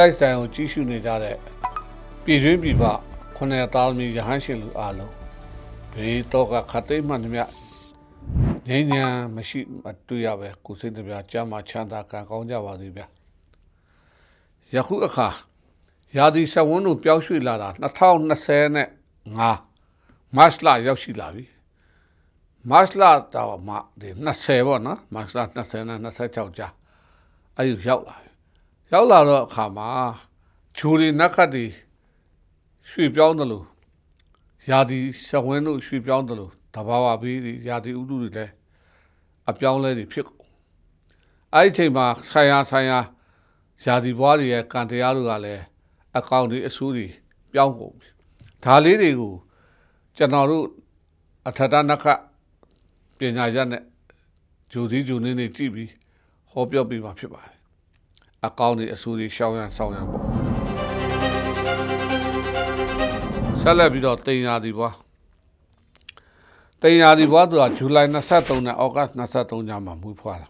live style ကိုကြီးရှုနေကြတဲ့ပြည်တွင်းပြည်ပခုနှစ်သားသမီးရဟန်းရှင်လူအားလုံးဒီတော့ကခတ်သိမ်းမှန်သမျှငြိမ်းချမ်းမရှိမတွေ့ရပဲကိုယ်စိတ်တစ်ပြားကြမ်းမှချမ်းသာကံကောင်းကြပါစေဗျာယခုအခါရာသီစဝန်းတို့ပျောက်ရွှေ့လာတာ2025မတ်လရောက်ရှိလာပြီမတ်လတော့မှဒီ20ပေါ့နော်မတ်လ20နဲ့26ကြာအဲ့ဒီရောက်လာပြီ ရောက်လာတော့အခါမှာဂျူရီနက်ခတ်တွေရွှေပြောင်းတယ်လို့ယာဒီရှဝင်းတို့ရွှေပြောင်းတယ်လို့တဘာဝဘေးတွေယာဒီဥတုတွေလည်းအပြောင်းလဲတွေဖြစ်ကုန်အဲ့ဒီအချိန်မှာဆိုင်ရာဆိုင်ရာယာဒီဘွားတွေရဲ့ကံတရားတို့ကလည်းအကောင့်တွေအဆူတွေပြောင်းကုန်ပြီဒါလေးတွေကိုကျွန်တော်တို့အထက်တနက်ခတ်ပညာရနဲ့ဂျူဒီဂျူနေနေကြည့်ပြီးဟောပြောပြမှာဖြစ်ပါတယ် အကောင့်တွေအဆူတွေရှောင်းရန်ဆောင်းရန်ပေါ့ဆက်လက်ပြီးတော့တင်ရာဒီဘွားတင်ရာဒီဘွားသူကဇူလိုင်23နဲ့ဩဂတ်23ညမှာမွေးဖွားတာ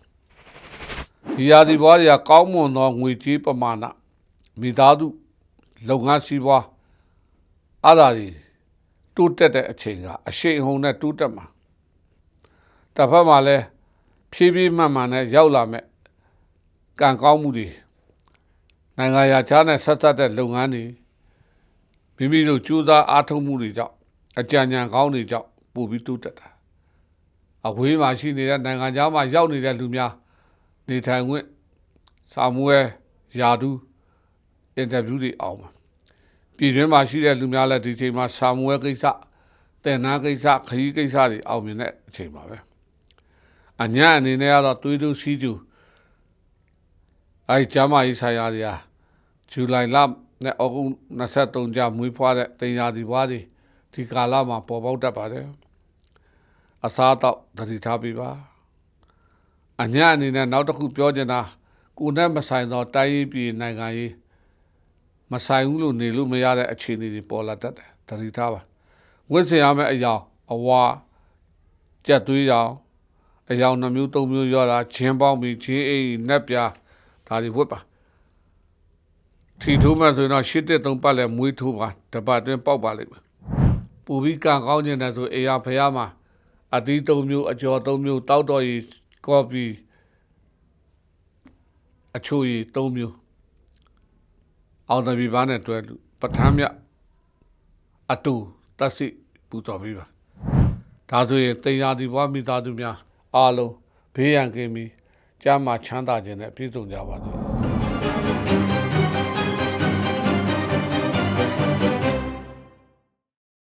ဒီရာဒီဘွားတွေကကောင်းမွန်သောငွေကြေးပမာဏမိသားစုလုပ်ငန်းစီးပွားအားသာတွေတိုးတက်တဲ့အချိန်ကအရှိန်အဟုန်နဲ့တိုးတက်မှာတစ်ဖက်မှာလည်းဖြည်းဖြည်းမှန်မှန်နဲ့ရောက်လာမဲ့ ကံကောင်းမှုတွေနိုင်ငံရာခြားနဲ့ဆက်သက်တဲ့လုပ်ငန်းတွေမိမိတို့ကြိုးစားအားထုတ်မှုတွေကြောင့်အကြံဉာဏ်ကောင်းတွေကြောင့်ပို့ပြီးတိုးတက်တာအဝေးမှာရှိနေတဲ့နိုင်ငံခြားမှာရောက်နေတဲ့လူများနေထိုင်ခွင့်စာမွေးယာဒူးအင်တာဗျူးတွေအောင်မှာပြည်တွင်းမှာရှိတဲ့လူများလည်းဒီချိန်မှာစာမွေးကိစ္စတင်နာကိစ္စခရီးကိစ္စတွေအောင်မြင်တဲ့အချိန်ပါပဲအညာအနေနဲ့ကတော့သွေးတို့စီးကျူ အဲဒီကျမ်းမာရေးဆိုင်ရာတွေဟာဇူလိုင်လနဲ့ဩဂုတ်23ကြာမွေးဖွားတဲ့တင်ရာဒီဘွားတွေဒီကာလမှာပေါ်ပေါက်တတ်ပါတယ်အစားတော့တတိထားပြီးပါအညာအနေနဲ့နောက်တစ်ခုပြောချင်တာကိုနဲ့မဆိုင်သောတိုင်းရေးပြည်နိုင်ငံရေးမဆိုင်ဘူးလို့နေလို့မရတဲ့အခြေအနေတွေပေါ်လာတတ်တယ်တတိထားပါဝိဇ္ဇာမဲ့အယောင်အဝါကြက်သွေးရောင်အယောင်နှမျိုးသုံးမျိုးရောတာချင်းပေါင်းပြီးချင်းအိမ်နက်ပြား ဒါတွေဝတ်ပါထီထိုးမှဆိုရင်တော့ရှစ်တက်သုံးပတ်လဲမွေးထိုးပါတပတ်တွင်းပေါက်ပါလိမ့်မယ်ပူပြီးကံကောင်းခြင်းနဲ့ဆိုအေယာဖယားမှာအသီးသုံးမျိုးအကျော်သုံးမျိုးတောက်တော်ရီကော်ပီအချိုရီသုံးမျိုးအောင်တပီပန်းနဲ့တွဲလူပဋ္ဌာန်းမြတ်အတူတသိပူဇော်ပြီးပါဒါဆိုရင်တင်ရာဒီဘွားမိသားစုများအားလုံးဘေးရန်ကင်းပြီး ကျမ်းမာချမ်းသာခြင်းနဲ့ပြည့်စုံကြပါစေ